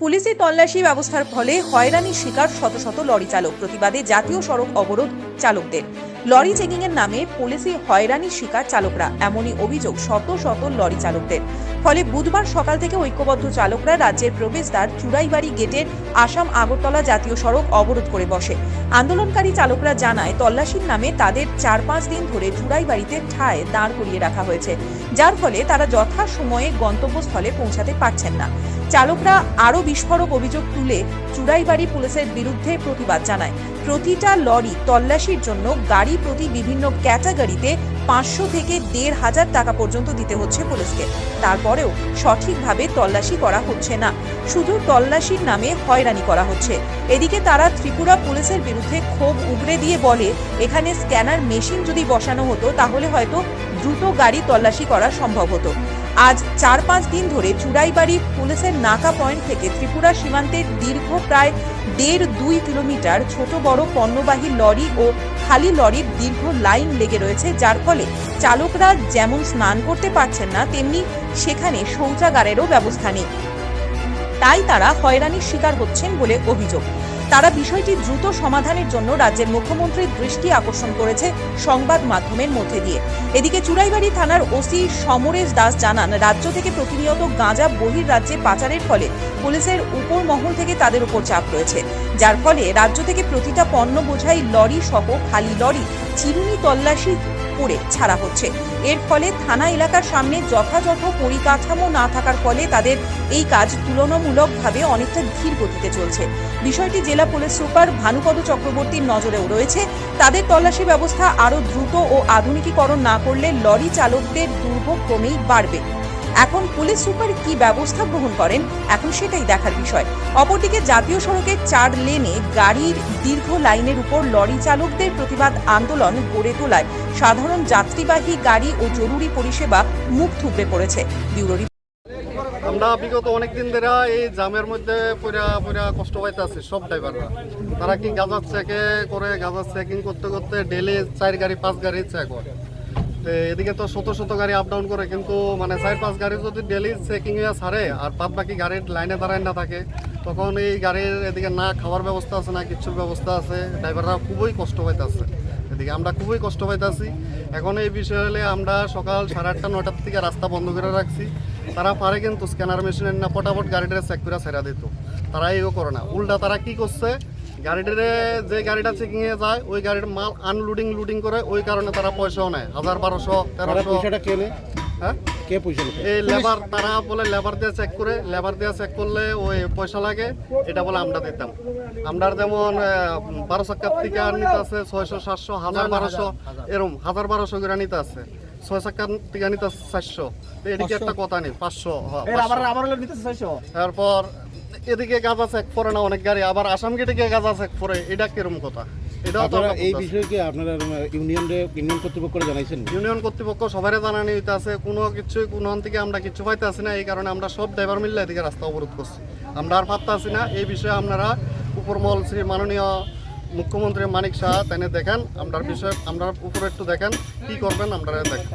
পুলিশি তল্লাশি ব্যবস্থার ফলে হয়রানির শিকার শত শত লরি চালক প্রতিবাদে জাতীয় সড়ক অবরোধ চালকদের। লরি চেকিং এর নামে পুলিশি হয়রানির শিকার চালকরা। এমনই অভিযোগ শত শত লরি চালকদের। ফলে বুধবার সকাল থেকে ঐক্যবদ্ধ চালকরা রাজ্যের প্রবেশদ্বার চুড়াইবাড়ি গেটের আসাম আগরতলা জাতীয় সড়ক অবরোধ করে বসে। আন্দোলনকারী চালকরা জানায়, তল্লাশির নামে তাদের চার পাঁচ দিন ধরে চুড়াইবাড়িতে ঠায় দাঁড় করিয়ে রাখা হয়েছে, যার ফলে তারা যথা সময়ে গন্তব্যস্থলে পৌঁছাতে পারছেন না। চালকরা আরও বিস্ফোরক অভিযোগ তুলে চুড়াইবাড়ি পুলিশের বিরুদ্ধে প্রতিবাদ জানায়। প্রতিটা লরি তল্লাশির জন্য গাড়ি প্রতি বিভিন্ন ক্যাটাগরিতে পাঁচশো থেকে দেড় হাজার টাকা পর্যন্ত দিতে হচ্ছে পুলিশকে। তারপরেও সঠিকভাবে তল্লাশি করা হচ্ছে না। শুধু তল্লাশির নামে হয়রানি করা হচ্ছে। এদিকে তারা ত্রিপুরা পুলিশের বিরুদ্ধে ক্ষোভ উগড়ে দিয়ে বলে, এখানে স্ক্যানার মেশিন যদি বসানো হতো, তাহলে হয়তো দ্রুত গাড়ি তল্লাশি করা সম্ভব হতো। আজ চার পাঁচ দিন ধরে চুড়াইবাড়ি পুলিশের নাকা পয়েন্ট থেকে ত্রিপুরা সীমান্তের দীর্ঘ প্রায় দেড় দুই কিলোমিটার ছোট বড় পণ্যবাহী লরি ও খালি লরির দীর্ঘ লাইন লেগে রয়েছে, যার ফলে চালকরা যেমন স্নান করতে পারছেন না, তেমনি সেখানে শৌচাগারেরও ব্যবস্থা নেই। তাই তারা হয়রানির শিকার হচ্ছেন বলে অভিযোগ। তারা বিষয়টি দ্রুত সমাধানের জন্য রাজ্যের মুখ্যমন্ত্রীর দৃষ্টি আকর্ষণ করেছে সংবাদ মাধ্যমের মধ্যে দিয়ে। এদিকে চুড়াইবাড়ি থানার ওসি সমরেশ দাস জানান, রাজ্য থেকে প্রতিনিয়ত গাঁজা বহির রাজ্যে পাচারের ফলে পুলিশের উপর মহল থেকে তাদের উপর চাপ রয়েছে। যার ফলে রাজ্য থেকে প্রতিটা পণ্য বোঝাই লরি সহ খালি লরি চিরুনি তল্লাশি করে ছাড়া হচ্ছে। এর ফলে থানা এলাকার সামনে যথাযথ পরিকাঠামো না থাকার ফলে তাদের এই কাজ তুলনামূলকভাবে অনেকটা ধীর গতিতে চলছে। বিষয়টি জেলা পুলিশ সুপার ভানুপদ চক্রবর্তীর নজরেও রয়েছে। তাদের তল্লাশি ব্যবস্থা আরও দ্রুত ও আধুনিকীকরণ না করলে লরি চালকদের দুর্ভোগ ক্রমেই বাড়বে। এখন পুলিশ সুপার কি ব্যবস্থা গ্রহণ করেন? এখন সেটাই দেখার বিষয়। অপরদিকে জাতীয় সড়কের চার লেনে গাড়ির দীর্ঘ লাইনের উপর লরি চালকদের প্রতিবাদ আন্দোলন গড়ে তোলায় সাধারণ যাত্রীবাহী গাড়ি ও জরুরি পরিষেবা মুখ থুবড়ে পড়েছে। আমরা বিগত অনেক দিন ধরে এই জামের মধ্যে পুরা পুরা কষ্ট পাইতেছি সব ড্রাইভাররা। তারা কি গাজার চেকে করে গাজার চেকিং করতে করতে ডেলি চার গাড়ি, পাঁচ গাড়ি চেক করে এদিকে তো শত শত গাড়ি আপ ডাউন করে, কিন্তু মানে চার পাঁচ গাড়ি যদি ডেলি চেকিং এ ছাড়ে, আর বাদ বাকি গাড়ির লাইনে দাঁড়ায় না থাকে, তখন এই গাড়ির এদিকে না খাওয়ার ব্যবস্থা আছে, না কিচ্ছুর ব্যবস্থা আছে ড্রাইভাররা খুবই কষ্ট পাইতেছে। এদিকে আমরা খুবই কষ্ট পাইতেছি। এখন এই বিষয় হলে আমরা সকাল সাড়ে আটটা নটার থেকে রাস্তা বন্ধ করে রাখছি। তারা পারে কিন্তু স্ক্যানার মেশিনের না ফটাফট গাড়িটা চেক করে ছেড়া দিত। তারা এও করে না। উল্টা তারা কি করছে গাড়িটারে যে গাড়িটা চেকিং এ যায় ওই গাড়ির মাল আনলোডিং লোডিং করে ওই কারণে তারা পয়সাও নেয়। হাজার বারোশো তারা তেরোশো। পয়সাটা কে নেয়? হ্যাঁ? কে পয়সা এই লেবার তারা বলে লেবার দিয়ে চেক করে লেবার দিয়ে চেক করলে ওই পয়সা লাগে এটা বলে আমরা দিতাম। আমরা যেমন আহ, বারো চাক্কার থেকে নিতে আছে ছয়শো সাতশো হাজার বারোশো এরম হাজার বারোশো করে নিতে আছে। ছয় চাক্কার থেকে নিতে আছে চারশো। এদিকে একটা কথা নেই হ্যাঁ, পাঁচশো। তারপর এদিকে গাঁজা চেক করে না অনেক গাড়ি। আবার আসাম গেটে গিয়ে গাঁজা চেক করে এটা কিরম কথা? এটাও তো আপনারা আমরা এই। বিষয়ে কি আপনারা ইউনিয়নে ইউনিয়ন কর্তৃপক্ষ জানাইছেন? ইউনিয়ন কর্তৃপক্ষ সবাই জানানি হইতে আছে কোনো কিছুই কোনো থেকে আমরা কিছু পাইতে আসি না এই কারণে আমরা সব ড্রাইভার মিললে এদিকে রাস্তা অবরোধ করছি। আমরা আর ভাবতে আসি না এই বিষয়ে আপনারা উপরমহল শ্রী মাননীয় মুখ্যমন্ত্রী মানিক শাহ তাই দেখেন আমরা বিষয়ে আমরা উপরে একটু দেখেন কি করবেন আমরা দেখেন।